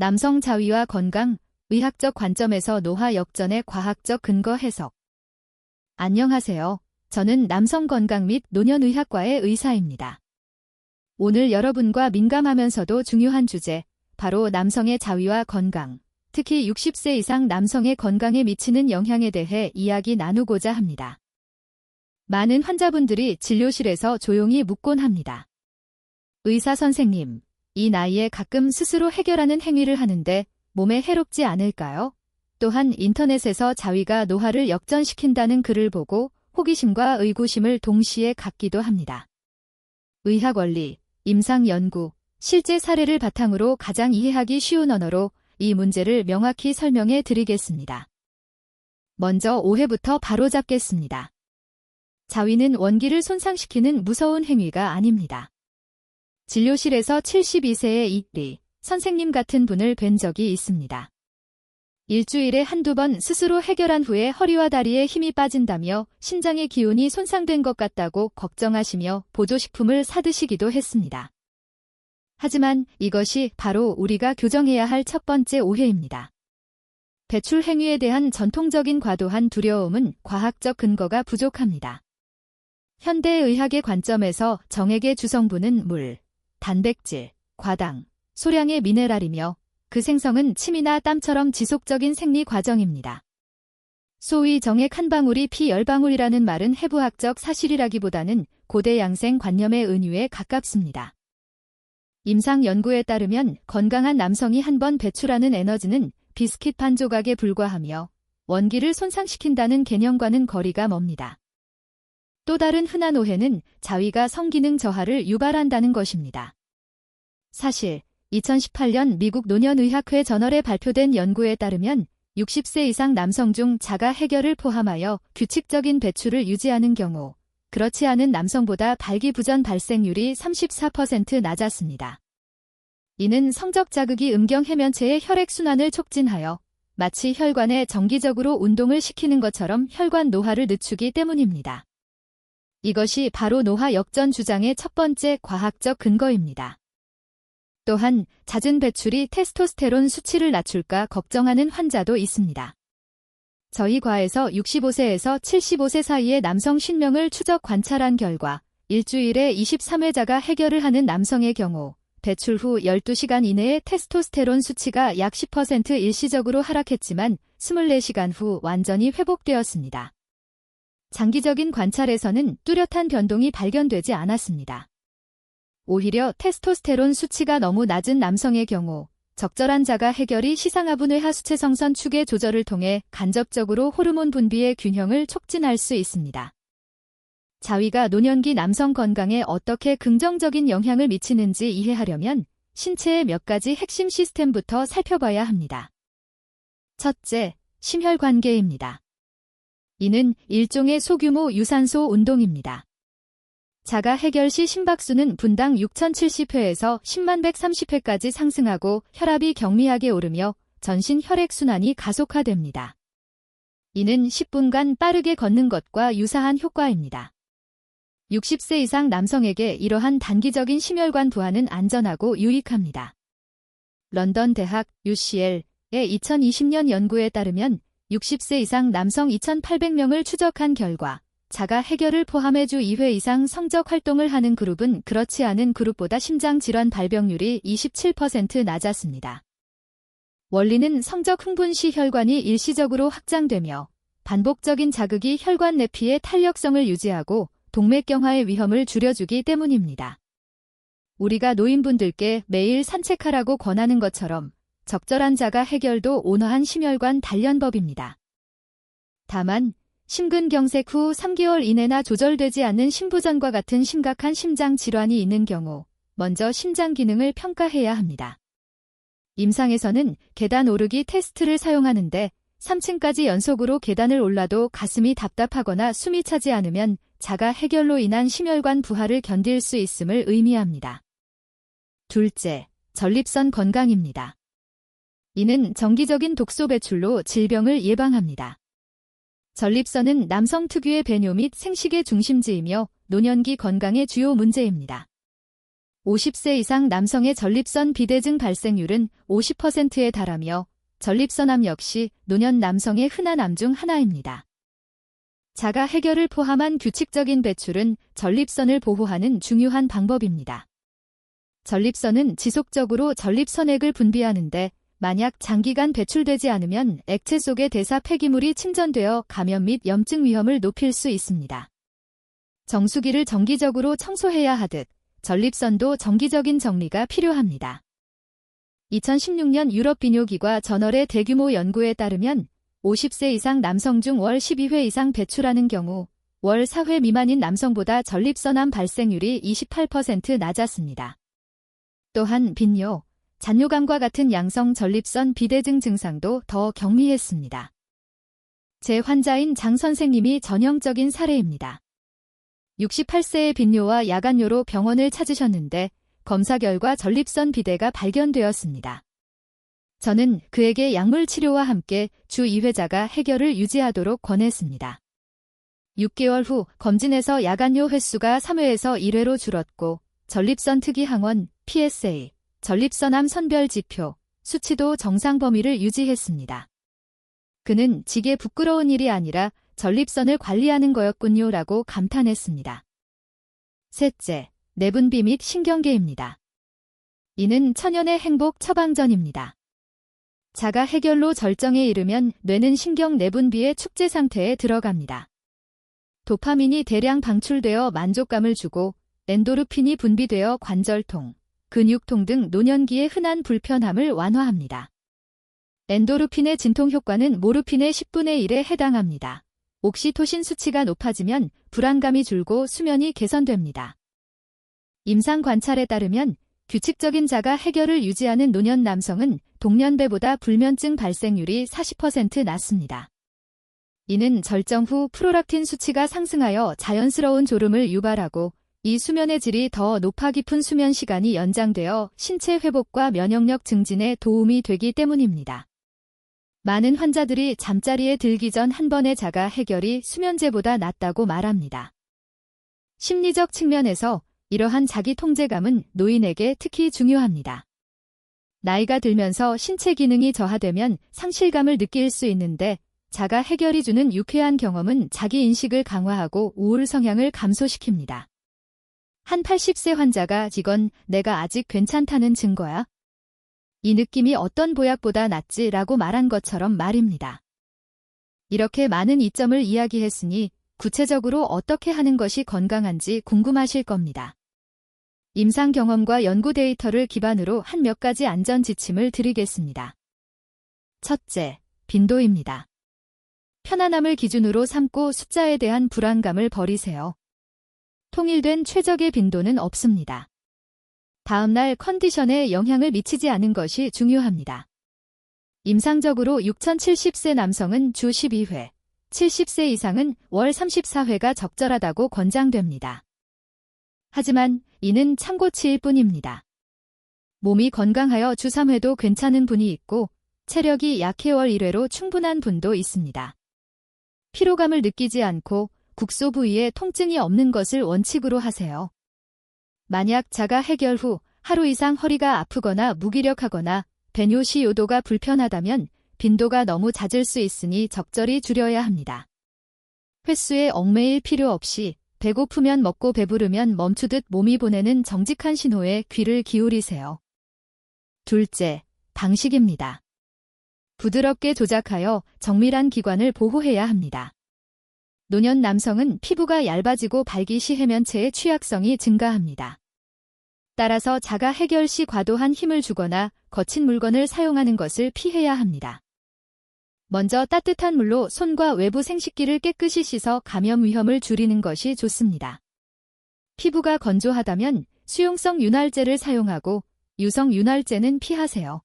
남성 자위와 건강, 의학적 관점에서 노화 역전의 과학적 근거 해석. 안녕하세요. 저는 남성 건강 및 노년의학과의 의사입니다. 오늘 여러분과 민감하면서도 중요한 주제, 바로 남성의 자위와 건강, 특히 60세 이상 남성의 건강에 미치는 영향에 대해 이야기 나누고자 합니다. 많은 환자분들이 진료실에서 조용히 묻곤 합니다. 의사 선생님, 이 나이에 가끔 스스로 해결하는 행위를 하는데 몸에 해롭지 않을까요? 또한 인터넷에서 자위가 노화를 역전시킨다는 글을 보고 호기심과 의구심을 동시에 갖기도 합니다. 의학 원리, 임상 연구, 실제 사례를 바탕으로 가장 이해하기 쉬운 언어로 이 문제를 명확히 설명해 드리겠습니다. 먼저 오해부터 바로잡겠습니다. 자위는 원기를 손상시키는 무서운 행위가 아닙니다. 진료실에서 72세의 이리 선생님 같은 분을 뵌 적이 있습니다. 일주일에 한두 번 스스로 해결한 후에 허리와 다리에 힘이 빠진다며 신장의 기운이 손상된 것 같다고 걱정하시며 보조식품을 사드시기도 했습니다. 하지만 이것이 바로 우리가 교정해야 할 첫 번째 오해입니다. 배출 행위에 대한 전통적인 과도한 두려움은 과학적 근거가 부족합니다. 현대의학의 관점에서 정액의 주성분은 물, 단백질, 과당, 소량의 미네랄이며 그 생성은 침이나 땀처럼 지속적인 생리 과정입니다. 소위 정액 한 방울이 피 열 방울이라는 말은 해부학적 사실이라기보다는 고대 양생 관념의 은유에 가깝습니다. 임상 연구에 따르면 건강한 남성이 한 번 배출하는 에너지는 비스킷 반 조각에 불과하며 원기를 손상시킨다는 개념과는 거리가 멉니다. 또 다른 흔한 오해는 자위가 성기능 저하를 유발한다는 것입니다. 사실 2018년 미국 노년의학회 저널에 발표된 연구에 따르면 60세 이상 남성 중 자가 해결을 포함하여 규칙적인 배출을 유지하는 경우 그렇지 않은 남성보다 발기부전 발생률이 34% 낮았습니다. 이는 성적 자극이 음경 해면체의 혈액순환을 촉진하여 마치 혈관에 정기적으로 운동을 시키는 것처럼 혈관 노화를 늦추기 때문입니다. 이것이 바로 노화 역전 주장의 첫 번째 과학적 근거입니다. 또한 잦은 배출이 테스토스테론 수치를 낮출까 걱정하는 환자도 있습니다. 저희 과에서 65세에서 75세 사이의 남성 10명을 추적 관찰한 결과 일주일에 23회자가 해결을 하는 남성의 경우 배출 후 12시간 이내에 테스토스테론 수치가 약 10% 일시적으로 하락했지만 24시간 후 완전히 회복되었습니다. 장기적인 관찰에서는 뚜렷한 변동이 발견되지 않았습니다. 오히려 테스토스테론 수치가 너무 낮은 남성의 경우 적절한 자가 해결이 시상하분의 하수체 성선 축의 조절을 통해 간접적으로 호르몬 분비의 균형을 촉진할 수 있습니다. 자위가 노년기 남성 건강에 어떻게 긍정적인 영향을 미치는지 이해하려면 신체의 몇 가지 핵심 시스템부터 살펴봐야 합니다. 첫째, 심혈관계입니다. 이는 일종의 소규모 유산소 운동입니다. 자가 해결 시 심박수는 분당 6070회에서 10만 130회까지 상승하고 혈압이 경미하게 오르며 전신 혈액순환이 가속화됩니다. 이는 10분간 빠르게 걷는 것과 유사한 효과입니다. 60세 이상 남성에게 이러한 단기적인 심혈관 부하는 안전하고 유익합니다. 런던 대학 UCL의 2020년 연구에 따르면 60세 이상 남성 2,800명을 추적한 결과 자가 해결을 포함해 주 2회 이상 성적 활동을 하는 그룹은 그렇지 않은 그룹보다 심장질환 발병률이 27% 낮았습니다. 원리는 성적 흥분 시 혈관이 일시적으로 확장되며 반복적인 자극이 혈관 내피의 탄력성을 유지하고 동맥경화의 위험을 줄여주기 때문입니다. 우리가 노인분들께 매일 산책하라고 권하는 것처럼 적절한 자가 해결도 온화한 심혈관 단련법입니다. 다만 심근경색 후 3개월 이내나 조절되지 않는 심부전과 같은 심각한 심장 질환이 있는 경우 먼저 심장 기능을 평가해야 합니다. 임상에서는 계단 오르기 테스트를 사용하는데 3층까지 연속으로 계단을 올라도 가슴이 답답하거나 숨이 차지 않으면 자가 해결로 인한 심혈관 부하를 견딜 수 있음을 의미합니다. 둘째, 전립선 건강입니다. 이는 정기적인 독소 배출로 질병을 예방합니다. 전립선은 남성 특유의 배뇨 및 생식의 중심지이며 노년기 건강의 주요 문제입니다. 50세 이상 남성의 전립선 비대증 발생률은 50%에 달하며 전립선암 역시 노년 남성의 흔한 암 중 하나입니다. 자가 해결을 포함한 규칙적인 배출은 전립선을 보호하는 중요한 방법입니다. 전립선은 지속적으로 전립선액을 분비하는데 만약 장기간 배출되지 않으면 액체 속의 대사 폐기물이 침전되어 감염 및 염증 위험을 높일 수 있습니다. 정수기를 정기적으로 청소해야 하듯 전립선도 정기적인 정리가 필요합니다. 2016년 유럽 비뇨기과 저널의 대규모 연구에 따르면 50세 이상 남성 중 월 12회 이상 배출하는 경우 월 4회 미만인 남성보다 전립선암 발생률이 28% 낮았습니다. 또한 빈뇨, 잔뇨감과 같은 양성 전립선 비대증 증상도 더 경미했습니다. 제 환자인 장 선생님이 전형적인 사례입니다. 68세의 빈뇨와 야간뇨로 병원을 찾으셨는데 검사 결과 전립선 비대가 발견되었습니다. 저는 그에게 약물 치료와 함께 주 2회자가 해결을 유지하도록 권했습니다. 6개월 후 검진에서 야간뇨 횟수가 3회에서 1회로 줄었고 전립선 특이 항원, PSA, 전립선암 선별 지표, 수치도 정상 범위를 유지했습니다. 그는 지게 부끄러운 일이 아니라 전립선을 관리하는 거였군요 라고 감탄했습니다. 셋째, 내분비 및 신경계입니다. 이는 천연의 행복 처방전입니다. 자가 해결로 절정에 이르면 뇌는 신경 내분비의 축제 상태에 들어갑니다. 도파민이 대량 방출되어 만족감을 주고 엔도르핀이 분비되어 관절통, 근육통 등 노년기의 흔한 불편함을 완화합니다. 엔도르핀의 진통 효과는 모르핀의 10분의 1에 해당합니다. 옥시토신 수치가 높아지면 불안감이 줄고 수면이 개선됩니다. 임상 관찰에 따르면 규칙적인 자가 해결을 유지하는 노년 남성은 동년배보다 불면증 발생률이 40% 낮습니다. 이는 절정 후 프로락틴 수치가 상승하여 자연스러운 졸음을 유발하고 이 수면의 질이 더 높아 깊은 수면 시간이 연장되어 신체 회복과 면역력 증진에 도움이 되기 때문입니다. 많은 환자들이 잠자리에 들기 전 한 번의 자가 해결이 수면제보다 낫다고 말합니다. 심리적 측면에서 이러한 자기 통제감은 노인에게 특히 중요합니다. 나이가 들면서 신체 기능이 저하되면 상실감을 느낄 수 있는데 자가 해결이 주는 유쾌한 경험은 자기 인식을 강화하고 우울 성향을 감소시킵니다. 한 80세 환자가 이건 내가 아직 괜찮다는 증거야. 이 느낌이 어떤 보약보다 낫지 라고 말한 것처럼 말입니다. 이렇게 많은 이점을 이야기했으니 구체적으로 어떻게 하는 것이 건강한지 궁금하실 겁니다. 임상 경험과 연구 데이터를 기반으로 한 몇 가지 안전 지침을 드리겠습니다. 첫째, 빈도입니다. 편안함을 기준으로 삼고 숫자에 대한 불안감을 버리세요. 통일된 최적의 빈도는 없습니다. 다음날 컨디션에 영향을 미치지 않은 것이 중요합니다. 임상적으로 6,070세 남성은 주 12회, 70세 이상은 월 34회가 적절하다고 권장됩니다. 하지만 이는 참고치일 뿐입니다. 몸이 건강하여 주 3회도 괜찮은 분이 있고 체력이 약해 월 1회로 충분한 분도 있습니다. 피로감을 느끼지 않고 국소 부위에 통증이 없는 것을 원칙으로 하세요. 만약 자가 해결 후 하루 이상 허리가 아프거나 무기력하거나 배뇨 시 요도가 불편하다면 빈도가 너무 잦을 수 있으니 적절히 줄여야 합니다. 횟수에 얽매일 필요 없이 배고프면 먹고 배부르면 멈추듯 몸이 보내는 정직한 신호에 귀를 기울이세요. 둘째, 방식입니다. 부드럽게 조작하여 정밀한 기관을 보호해야 합니다. 노년 남성은 피부가 얇아지고 발기 시 해면체의 취약성이 증가합니다. 따라서 자가 해결 시 과도한 힘을 주거나 거친 물건을 사용하는 것을 피해야 합니다. 먼저 따뜻한 물로 손과 외부 생식기를 깨끗이 씻어 감염 위험을 줄이는 것이 좋습니다. 피부가 건조하다면 수용성 윤활제를 사용하고 유성 윤활제는 피하세요.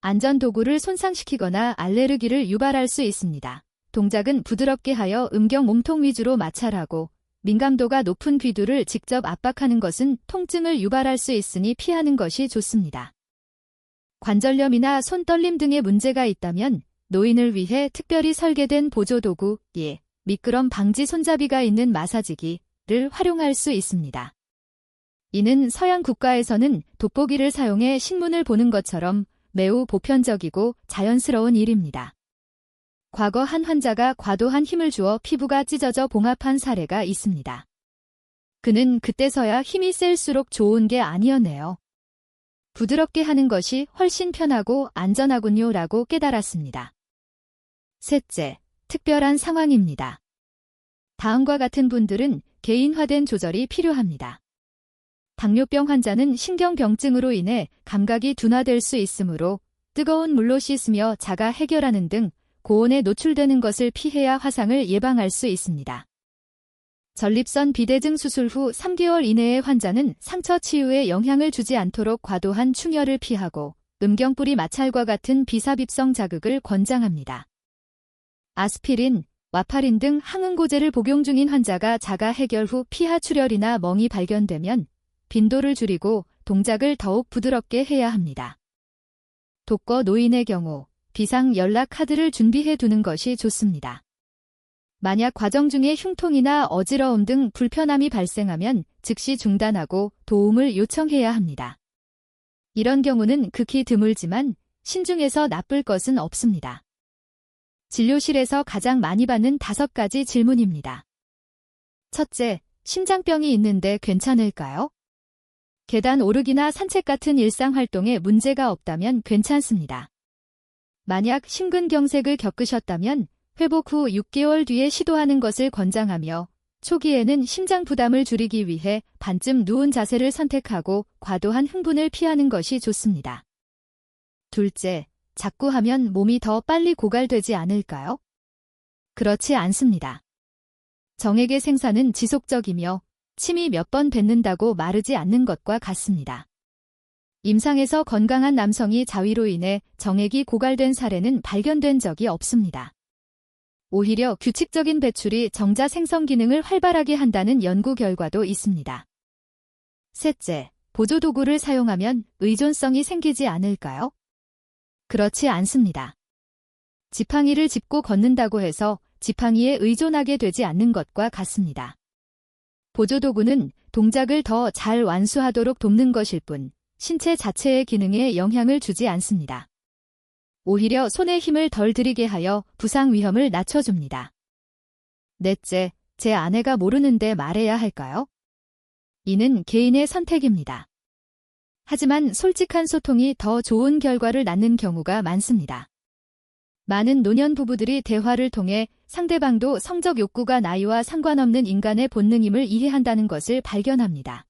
안전도구를 손상시키거나 알레르기를 유발할 수 있습니다. 동작은 부드럽게 하여 음경 몸통 위주로 마찰하고 민감도가 높은 귀두를 직접 압박하는 것은 통증을 유발할 수 있으니 피하는 것이 좋습니다. 관절염이나 손떨림 등의 문제가 있다면 노인을 위해 특별히 설계된 보조도구, 예, 미끄럼 방지 손잡이가 있는 마사지기를 활용할 수 있습니다. 이는 서양 국가에서는 돋보기를 사용해 신문을 보는 것처럼 매우 보편적이고 자연스러운 일입니다. 과거 한 환자가 과도한 힘을 주어 피부가 찢어져 봉합한 사례가 있습니다. 그는 그때서야 힘이 셀수록 좋은 게 아니었네요. 부드럽게 하는 것이 훨씬 편하고 안전하군요 라고 깨달았습니다. 셋째, 특별한 상황입니다. 다음과 같은 분들은 개인화된 조절이 필요합니다. 당뇨병 환자는 신경병증으로 인해 감각이 둔화될 수 있으므로 뜨거운 물로 씻으며 자가 해결하는 등 고온에 노출되는 것을 피해야 화상을 예방할 수 있습니다. 전립선 비대증 수술 후 3개월 이내의 환자는 상처 치유에 영향을 주지 않도록 과도한 충혈을 피하고 음경뿌리 마찰과 같은 비삽입성 자극을 권장합니다. 아스피린, 와파린 등 항응고제를 복용 중인 환자가 자가 해결 후 피하 출혈이나 멍이 발견되면 빈도를 줄이고 동작을 더욱 부드럽게 해야 합니다. 독거 노인의 경우 비상 연락 카드를 준비해 두는 것이 좋습니다. 만약 과정 중에 흉통이나 어지러움 등 불편함이 발생하면 즉시 중단하고 도움을 요청해야 합니다. 이런 경우는 극히 드물지만 신중해서 나쁠 것은 없습니다. 진료실에서 가장 많이 받는 다섯 가지 질문입니다. 첫째, 심장병이 있는데 괜찮을까요? 계단 오르기나 산책 같은 일상 활동에 문제가 없다면 괜찮습니다. 만약 심근경색을 겪으셨다면 회복 후 6개월 뒤에 시도하는 것을 권장하며 초기에는 심장 부담을 줄이기 위해 반쯤 누운 자세를 선택하고 과도한 흥분을 피하는 것이 좋습니다. 둘째, 자꾸 하면 몸이 더 빨리 고갈되지 않을까요? 그렇지 않습니다. 정액의 생산은 지속적이며 침이 몇 번 뱉는다고 마르지 않는 것과 같습니다. 임상에서 건강한 남성이 자위로 인해 정액이 고갈된 사례는 발견된 적이 없습니다. 오히려 규칙적인 배출이 정자 생성 기능을 활발하게 한다는 연구 결과도 있습니다. 셋째, 보조도구를 사용하면 의존성이 생기지 않을까요? 그렇지 않습니다. 지팡이를 짚고 걷는다고 해서 지팡이에 의존하게 되지 않는 것과 같습니다. 보조도구는 동작을 더 잘 완수하도록 돕는 것일 뿐 신체 자체의 기능에 영향을 주지 않습니다. 오히려 손에 힘을 덜 들이게 하여 부상 위험을 낮춰줍니다. 넷째, 제 아내가 모르는데 말해야 할까요? 이는 개인의 선택입니다. 하지만 솔직한 소통이 더 좋은 결과를 낳는 경우가 많습니다. 많은 노년 부부들이 대화를 통해 상대방도 성적 욕구가 나이와 상관없는 인간의 본능임을 이해한다는 것을 발견합니다.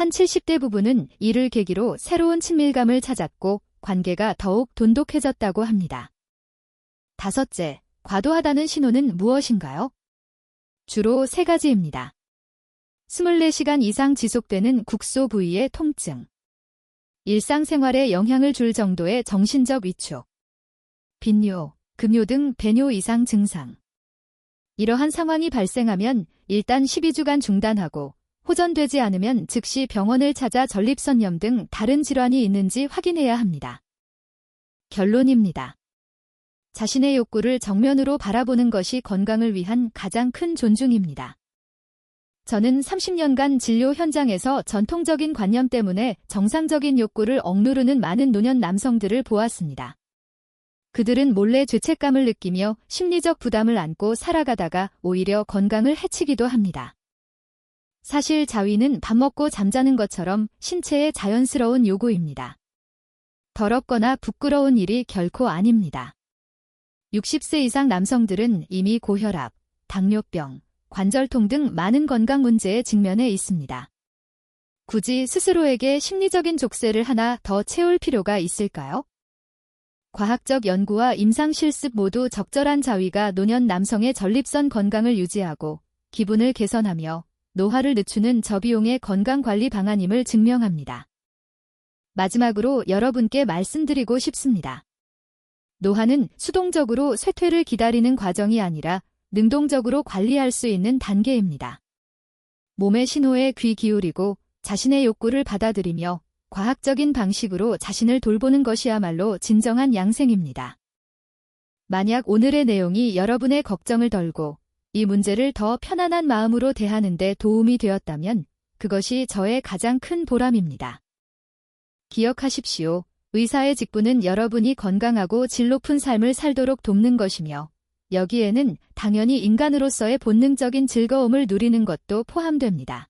한 70대 부부는 이를 계기로 새로운 친밀감을 찾았고 관계가 더욱 돈독해졌다고 합니다. 다섯째, 과도하다는 신호는 무엇인가요? 주로 세 가지입니다. 24시간 이상 지속되는 국소 부위의 통증. 일상생활에 영향을 줄 정도의 정신적 위축. 빈뇨, 금요 등 배뇨 이상 증상. 이러한 상황이 발생하면 일단 12주간 중단하고 호전되지 않으면 즉시 병원을 찾아 전립선염 등 다른 질환이 있는지 확인해야 합니다. 결론입니다. 자신의 욕구를 정면으로 바라보는 것이 건강을 위한 가장 큰 존중입니다. 저는 30년간 진료 현장에서 전통적인 관념 때문에 정상적인 욕구를 억누르는 많은 노년 남성들을 보았습니다. 그들은 몰래 죄책감을 느끼며 심리적 부담을 안고 살아가다가 오히려 건강을 해치기도 합니다. 사실 자위는 밥 먹고 잠자는 것처럼 신체의 자연스러운 요구입니다. 더럽거나 부끄러운 일이 결코 아닙니다. 60세 이상 남성들은 이미 고혈압, 당뇨병, 관절통 등 많은 건강 문제에 직면해 있습니다. 굳이 스스로에게 심리적인 족쇄를 하나 더 채울 필요가 있을까요? 과학적 연구와 임상 실습 모두 적절한 자위가 노년 남성의 전립선 건강을 유지하고 기분을 개선하며 노화를 늦추는 저비용의 건강관리 방안임을 증명합니다. 마지막으로 여러분께 말씀드리고 싶습니다. 노화는 수동적으로 쇠퇴를 기다리는 과정이 아니라 능동적으로 관리할 수 있는 단계입니다. 몸의 신호에 귀 기울이고 자신의 욕구를 받아들이며 과학적인 방식으로 자신을 돌보는 것이야말로 진정한 양생입니다. 만약 오늘의 내용이 여러분의 걱정을 덜고 이 문제를 더 편안한 마음으로 대하는 데 도움이 되었다면 그것이 저의 가장 큰 보람입니다. 기억하십시오. 의사의 직분은 여러분이 건강하고 질 높은 삶을 살도록 돕는 것이며, 여기에는 당연히 인간으로서의 본능적인 즐거움을 누리는 것도 포함됩니다.